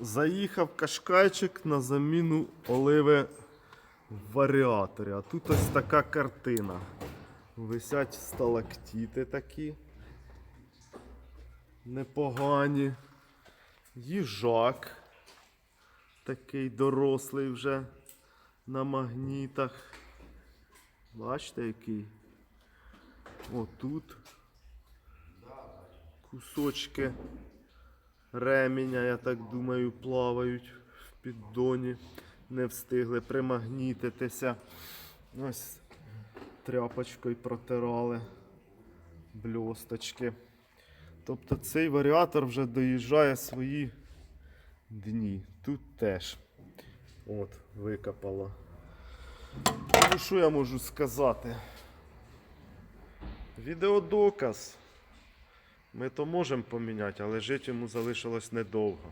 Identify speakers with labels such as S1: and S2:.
S1: Заїхав кашкайчик на заміну оливи в варіаторі. А тут ось така картина. Висять сталактіти такі. Непогані. Їжак. Такий дорослий вже на магнітах. Бачите, який? Отут. Кусочки ременя, я так думаю, плавають в піддоні. Не встигли примагнітитися. Ось тряпочкою протирали бльосточки. Тобто цей варіатор вже доїжджає свої дні. Тут теж. От, викопало. Ну, що я можу сказати? Відеодоказ. Ми то можемо поміняти, але жити йому залишилось недовго.